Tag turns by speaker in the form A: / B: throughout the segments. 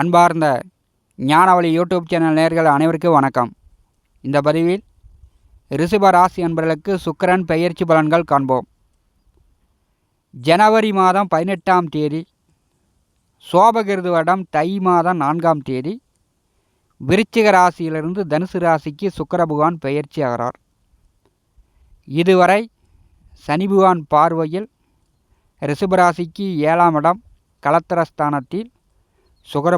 A: அன்பார்ந்த ஞானவழி YouTube channel நேர்கள் அனைவருக்கும் வணக்கம். இந்த பதிவில் ரிஷப ராசி என்பவர்களுக்கு சுக்கிரன் பெயர்ச்சி பலன்கள் காண்போம். ஜனவரி மாதம் பதினெட்டாம் தேதி சோபகிருது வருடம் தை மாதம் நான்காம் தேதி விருச்சிக ராசியிலிருந்து தனுசு ராசிக்கு சுக்கர பகவான் பெயர்ச்சி ஆகிறார். இதுவரை சனி பகவான் பார்வையில் ரிஷபராசிக்கு ஏழாம் இடம் கலத்திரஸ்தானத்தில் சுக்கர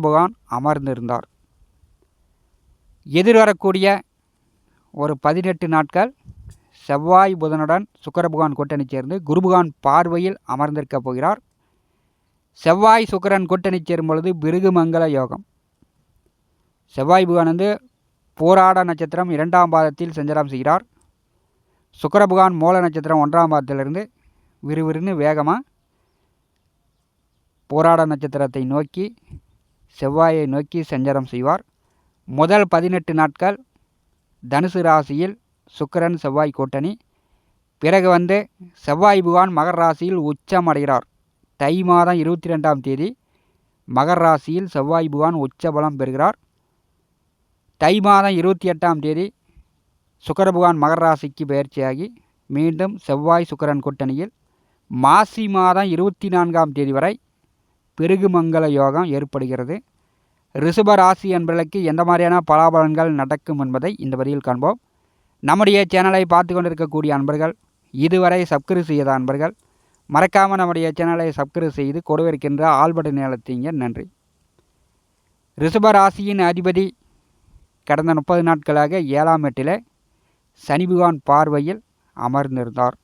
A: அமர்ந்திருந்தார். எதிர்வரக்கூடிய ஒரு பதினெட்டு நாட்கள் செவ்வாய் புதனுடன் சுக்கரபகவான் கூட்டணி சேர்ந்து குருபகவான் பார்வையில் அமர்ந்திருக்கப் போகிறார். செவ்வாய் சுக்கரன் கூட்டணி சேரும் பொழுது பிருகுமங்கல யோகம். செவ்வாய் பகவான் வந்து போராட நட்சத்திரம் இரண்டாம் பாதத்தில் சஞ்சலம் செய்கிறார். சுக்கரபகவான் மூல நட்சத்திரம் ஒன்றாம் பாதத்திலிருந்து விறுவிறுன்னு வேகமாக போராட நட்சத்திரத்தை நோக்கி செவ்வாயை நோக்கி சஞ்சாரம் செய்வார். முதல் பதினெட்டு நாட்கள் தனுசு ராசியில் சுக்கரன் செவ்வாய் கூட்டணி. பிறகு வந்து செவ்வாய் புகான் மகர் ராசியில் உச்சம் அடைகிறார் தை மாதம் இருபத்தி ரெண்டாம் தேதி மகர் ராசியில் செவ்வாய் புகான் உச்ச பலம் பெறுகிறார். தை மாதம் இருபத்தி எட்டாம் தேதி சுக்கர புகான் மகர ராசிக்கு பயிற்சியாகி மீண்டும் செவ்வாய் சுக்கரன் கூட்டணியில். மாசி மாதம் இருபத்தி நான்காம் தேதி வரை பெருகுமங்கல யோகம் ஏற்படுகிறது. ரிஷப ராசி என்பதற்கு எந்த மாதிரியான பலாபலன்கள் நடக்கும் என்பதை இந்த பதிவில் காண்போம். நம்முடைய சேனலை பார்த்து கொண்டிருக்கக்கூடிய அன்பர்கள் இதுவரை சப்ஸ்கிரைப் செய்யாத அன்பர்கள் மறக்காமல் நம்முடைய சேனலை சப்ஸ்கிரைப் செய்து கொடுவிருக்கின்ற ஆல்பட நிலத்தீங்க நன்றி. ரிஷப ராசியின் அதிபதி கடந்த முப்பது நாட்களாக ஏழாம் எட்டிலே சனி பகவான் பார்வையில் அமர்ந்திருந்தார்.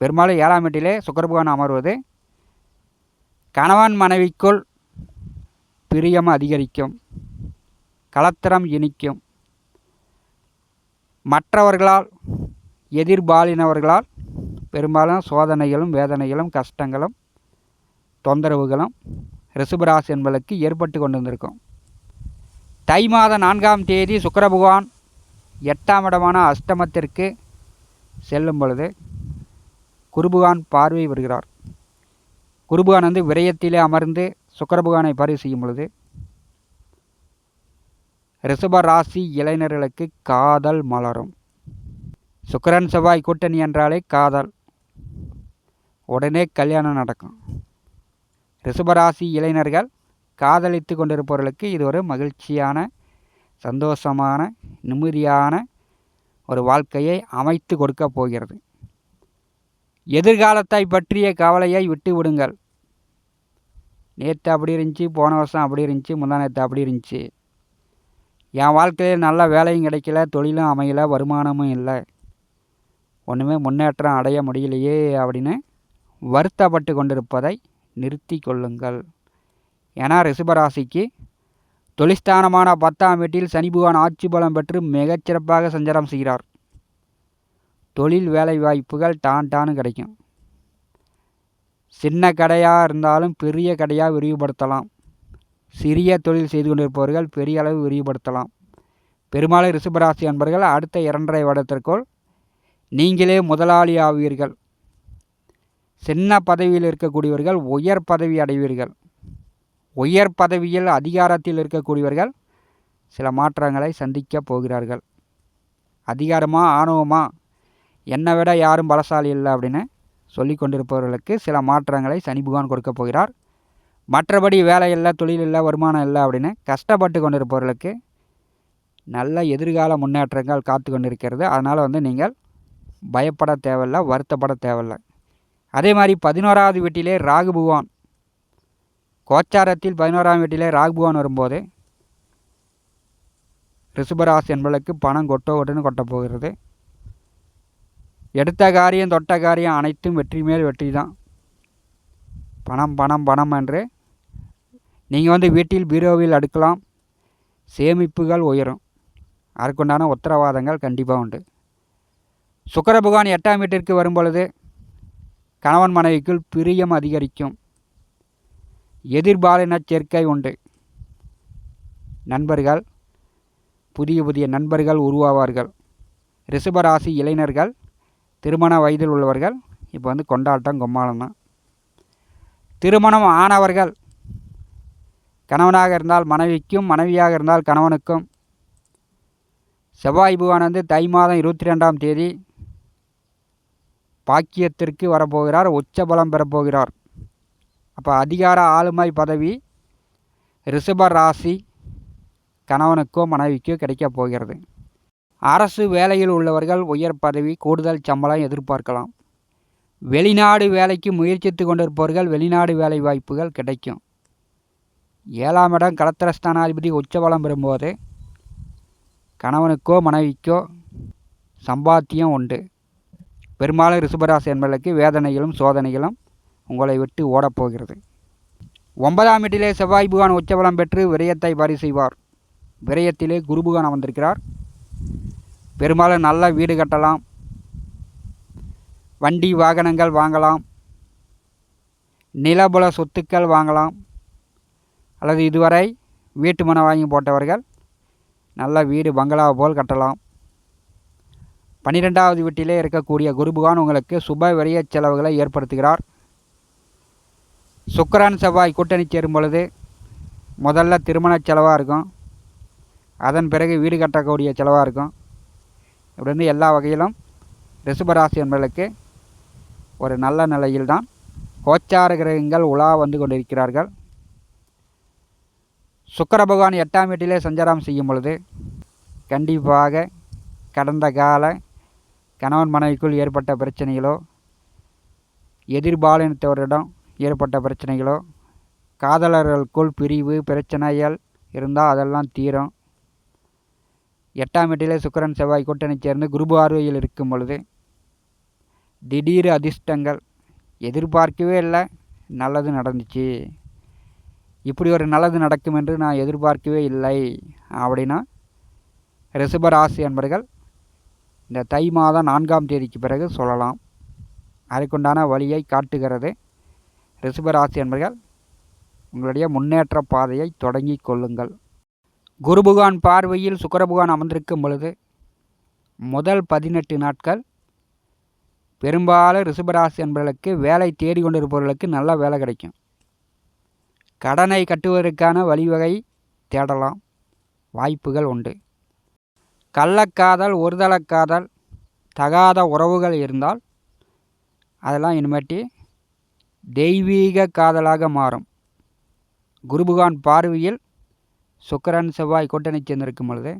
A: பெரும்பாலும் ஏழாம் எட்டிலே சுக்கர பகவான் அமர்வது கணவன் மனைவிக்குள் பிரியம் அதிகரிக்கும் கலத்திரம் இனிக்கும். மற்றவர்களால் எதிர்பாலினவர்களால் பெரும்பாலும் சோதனைகளும் வேதனைகளும் கஷ்டங்களும் தொந்தரவுகளும் ரிஷபராசி என்பதற்கு ஏற்பட்டு கொண்டு வந்திருக்கும் தை மாத நான்காம் தேதி சுக்கர பகவான் எட்டாம் இடமான அஷ்டமத்திற்கு செல்லும் பொழுது குருபகான் பார்வை வருகிறார் குருபகான் வந்து விரயத்திலே அமர்ந்து சுக்கரபகானை பதிவு செய்யும் பொழுது ரிஷப ராசி இளைஞர்களுக்கு காதல் மலரும். சுக்கரன் செவ்வாய் கூட்டணி என்றாலே காதல். உடனே கல்யாணம் நடக்கும். ரிஷபராசி இளைஞர்கள் காதலித்து கொண்டிருப்பவர்களுக்கு இது ஒரு மகிழ்ச்சியான சந்தோஷமான நிம்மதியான ஒரு வாழ்க்கையை அமைத்து கொடுக்க போகிறது. எதிர்காலத்தை பற்றிய கவலையை விட்டு விடுங்கள் நேற்று அப்படி இருந்துச்சு போன வருஷம் அப்படி இருந்துச்சு முந்தா நேற்று அப்படி இருந்துச்சு. என் வாழ்க்கையில் நல்ல வேலையும் கிடைக்கல தொழிலும் அமையல வருமானமும் இல்லை. ஒன்றுமே முன்னேற்றம் அடைய முடியலையே அப்படின்னு வருத்தப்பட்டு கொண்டிருப்பதை நிறுத்தி கொள்ளுங்கள். ஏன்னா ரிஷபராசிக்கு தொழிஸ்தானமான பத்தாம் வீட்டில் சனி பகவான் ஆட்சி பலம் பெற்று மிகச்சிறப்பாக சஞ்சாரம் செய்கிறார். தொழில் வேலை வாய்ப்புகள் டான் டான்னு கிடைக்கும். சின்ன கடையாக இருந்தாலும் பெரிய கடையாக விரிவுபடுத்தலாம். சிறிய தொழில் செய்து கொண்டிருப்பவர்கள் பெரிய அளவு விரிவுபடுத்தலாம். பெரும்பாலும் ரிஷபராசி அன்பர்கள் அடுத்த இரண்டரை வருடத்திற்குள் நீங்களே முதலாளி ஆவீர்கள். சின்ன பதவியில் இருக்கக்கூடியவர்கள் உயர் பதவி அடைவீர்கள். உயர் பதவியில் அதிகாரத்தில் இருக்கக்கூடியவர்கள் சில மாற்றங்களை சந்திக்கப் போகிறார்கள். அதிகாரமாக ஆணவமா? என்னை விட யாரும் பலசாலி இல்லை அப்படின்னு சொல்லி கொண்டிருப்பவர்களுக்கு சில மாற்றங்களை சனி பகவான் கொடுக்க போகிறார். மற்றபடி வேலை இல்லை தொழில் இல்லை வருமானம் இல்லை அப்படின்னு கஷ்டப்பட்டு கொண்டிருப்பவர்களுக்கு நல்ல எதிர்கால முன்னேற்றங்கள் காத்து கொண்டிருக்கிறது. அதனால் வந்து நீங்கள் பயப்பட தேவையில்லை வருத்தப்பட தேவையில்லை. அதே மாதிரி பதினோராவது வீட்டிலே ராகு பகவான் கோச்சாரத்தில் பதினோராம் வீட்டிலே ராகு பகவான் வரும்போது ரிஷபராசி என்பதற்கு பணம் கொட்டோ கொட்டுன்னு கொட்ட போகிறது. எடுத்த காரியம் தொட்ட காரியம் அனைத்தும் வெற்றி மேல் வெற்றி தான். பணம் பணம் பணம் என்று. நீங்கள் வந்து வீட்டில் பீரோவில் அடுக்கலாம். சேமிப்புகள் உயரும். அதற்குண்டான உத்தரவாதங்கள் கண்டிப்பாக உண்டு. சுக்கர புகான் எட்டாம் வீட்டிற்கு வரும் பொழுது கணவன் மனைவிக்குள் பிரியம் அதிகரிக்கும். எதிர்பாலின சேர்க்கை உண்டு. நண்பர்கள் புதிய புதிய நண்பர்கள் உருவாவார்கள். ரிஷபராசி இளைஞர்கள் திருமண வயதில் உள்ளவர்கள் இப்போ வந்து கொண்டாட்டம் கொம்மாளம் தான் திருமணம் ஆனவர்கள் கணவனாக இருந்தால் மனைவிக்கும் மனைவியாக இருந்தால் கணவனுக்கும். செவ்வாய் பகவான் வந்து தை மாதம் இருபத்தி ரெண்டாம் தேதி பாக்கியத்திற்கு வரப்போகிறார் உச்சபலம் பெறப்போகிறார். அப்போ அதிகார ஆளுமை பதவி ரிஷப ராசி கணவனுக்கோ மனைவிக்கோ கிடைக்கப் போகிறது. அரசு வேலையில் உள்ளவர்கள் உயர் பதவி கூடுதல் சம்பளம் எதிர்பார்க்கலாம். வெளிநாடு வேலைக்கு முயற்சித்து கொண்டிருப்பவர்கள் வெளிநாடு வேலை வாய்ப்புகள் கிடைக்கும். ஏழாம் இடம் கலத்திரஸ்தானாதிபதி உச்சபலம் பெறும்போது கணவனுக்கோ மனைவிக்கோ சம்பாத்தியம் உண்டு. பெரும்பாலும் ரிஷபராசி என்பதற்கு வேதனைகளும் சோதனைகளும் உங்களை விட்டு ஓடப்போகிறது ஒன்பதாம் வீட்டிலே செவ்வாய் புகான் உச்சபலம் பெற்று விரயத்தை பரி செய்வார். விரயத்திலே குருபுகான் அமர்ந்திருக்கிறார். பெரும்பாலும் நல்ல வீடு கட்டலாம். வண்டி வாகனங்கள் வாங்கலாம். நிலபுல சொத்துக்கள் வாங்கலாம். அல்லது இதுவரை வீட்டு மனை வாங்கி போட்டவர்கள் நல்ல வீடு பங்களா போல் கட்டலாம். பன்னிரெண்டாவது வீட்டிலே இருக்கக்கூடிய குருபுகான் உங்களுக்கு சுப விரைய செலவுகளை ஏற்படுத்துகிறார். சுக்கரன் செவ்வாய் கூட்டணி சேரும் பொழுது முதல்ல திருமண செலவாக இருக்கும். அதன் பிறகு வீடு கட்டக்கூடிய செலவாக இருக்கும். இப்படி எல்லா வகையிலும் ரிஷபராசி என்பதற்கு ஒரு நல்ல நிலையில்தான் கோச்சார கிரகங்கள் உலா வந்து கொண்டிருக்கிறார்கள். சுக்கர பகவான் எட்டாம் வீட்டிலே சஞ்சாரம் செய்யும் பொழுது கண்டிப்பாக கடந்த கால கணவன் மனைவிக்குள் ஏற்பட்ட பிரச்சனைகளோ எதிர்பாலினத்தவரிடம் ஏற்பட்ட பிரச்சனைகளோ காதலர்களுக்குள் பிரிவு பிரச்சனைகள் இருந்தால் அதெல்லாம் தீரும். எட்டாம் வீட்டிலே சுக்கரன் செவ்வாய் கூட்டணி சேர்ந்து குரு பார்வையில் இருக்கும் பொழுது திடீர் அதிர்ஷ்டங்கள் எதிர்பார்க்கவே இல்லை. நல்லது நடந்துச்சு. இப்படி ஒரு நல்லது நடக்கும் என்று நான் எதிர்பார்க்கவே இல்லை. அப்படின்னா ரிஷபராசி என்பர்கள் இந்த தை மாதம் நான்காம் தேதிக்கு பிறகு சொல்லலாம். அதுக்குண்டான வழியை காட்டுகிறது. ரிஷபராசி என்பர்கள் உங்களுடைய முன்னேற்ற பாதையை தொடங்கி கொள்ளுங்கள். குருபுகான் பார்வையில் சுக்கரபுகான் அமர்ந்திருக்கும் பொழுது முதல் பதினெட்டு நாட்கள் பெரும்பாலும் ரிஷபராசி என்பவர்களுக்கு வேலை தேடி கொண்டிருப்பவர்களுக்கு நல்ல வேலை கிடைக்கும். கடனை கட்டுவதற்கான வழிவகை தேடலாம். வாய்ப்புகள் உண்டு. கள்ளக்காதல் ஒருதலக்காதல் தகாத உறவுகள் இருந்தால் அதெல்லாம் இனிமேட்டி தெய்வீக காதலாக மாறும். குருபுகான் பார்வையில் சுக்கரன் செவ்வாய் கூட்டணி சேர்ந்திருக்கும் பொழுது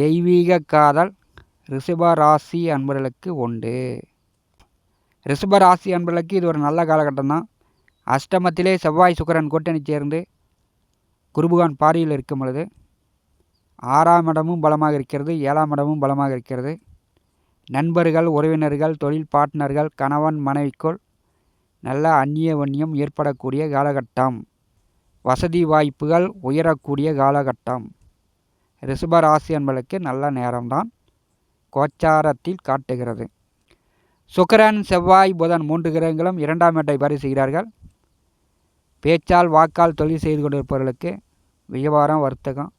A: தெய்வீக காதல் ரிஷபராசி அன்பர்களுக்கு உண்டு. ரிஷபராசி அன்பர்களுக்கு இது ஒரு நல்ல காலகட்டம் தான். அஷ்டமத்திலே செவ்வாய் சுக்கரன் கூட்டணி சேர்ந்து குருபுகான் பாரியில் இருக்கும் பொழுது ஆறாம் இடமும் பலமாக இருக்கிறது ஏழாம் இடமும் பலமாக இருக்கிறது. நண்பர்கள் உறவினர்கள் தொழில் பார்ட்னர்கள் கணவன் மனைவிக்குள் நல்ல அந்நிய வன்னியம் ஏற்படக்கூடிய காலகட்டம். வசதி வாய்ப்புகள் உயரக்கூடிய காலகட்டம். ரிஷபராசி என்பதற்கு நல்ல நேரம்தான். கோச்சாரத்தில் காட்டுகிறது. சுக்கரன் செவ்வாய் புதன் மூன்று கிரகங்களும் இரண்டாம் இடத்தை பரி செய்கிறார்கள். பேச்சால் வாக்கால் தொழில் செய்து கொண்டிருப்பவர்களுக்கு வியாபாரம் வர்த்தகம்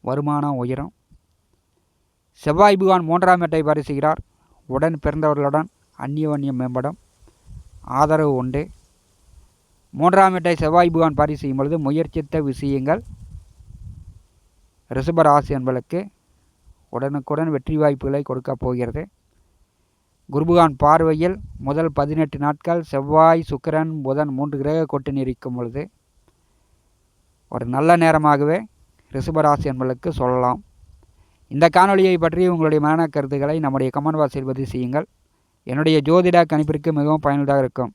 A: வருமானம் உயரும். செவ்வாய் பகவான் மூன்றாம் இடத்தை பரிசுகிறார் செய்கிறார். உடன் பிறந்தவர்களுடன் அந்நியவன்யம் மேம்படும். ஆதரவு உண்டு. மூன்றாம் இடத்தை செவ்வாய் புகான் பாரி செய்யும் பொழுது முயற்சித்த விஷயங்கள். ரிஷபராசி என்பதற்கு உடனுக்குடன் வெற்றி வாய்ப்புகளை கொடுக்கப் போகிறது. குருபுகான் பார்வையில் முதல் பதினெட்டு நாட்கள் செவ்வாய் சுக்கிரன் புதன் மூன்று கிரக கூட்டணி இருக்கும் பொழுது ஒரு நல்ல நேரமாகவே ரிஷபராசி என்பதற்கு சொல்லலாம். இந்த காணொலியை பற்றி உங்களுடைய மன கருத்துக்களை நம்முடைய கமெண்ட் பாக்ஸில் பதிவு செய்யுங்கள். என்னுடைய ஜோதிட கணிப்பிற்கு மிகவும் பயனுள்ளதாக இருக்கும்.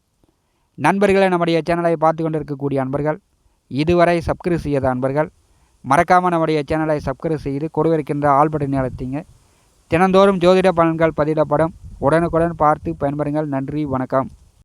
A: நண்பர்களை நம்முடைய சேனலை பார்த்து கொண்டிருக்கக்கூடிய அன்பர்கள் இதுவரை சப்ஸ்கிரைப் செய்யாத அன்பர்கள் மறக்காமல் நம்முடைய சேனலை சப்ஸ்கிரைப் செய்து கொடுவிருக்கின்ற ஆல் பட்டன் தினந்தோறும் ஜோதிட பலன்கள் பதிவிடப்படும். உடனுக்குடன் பார்த்து பயன்பெறுங்கள். நன்றி வணக்கம்.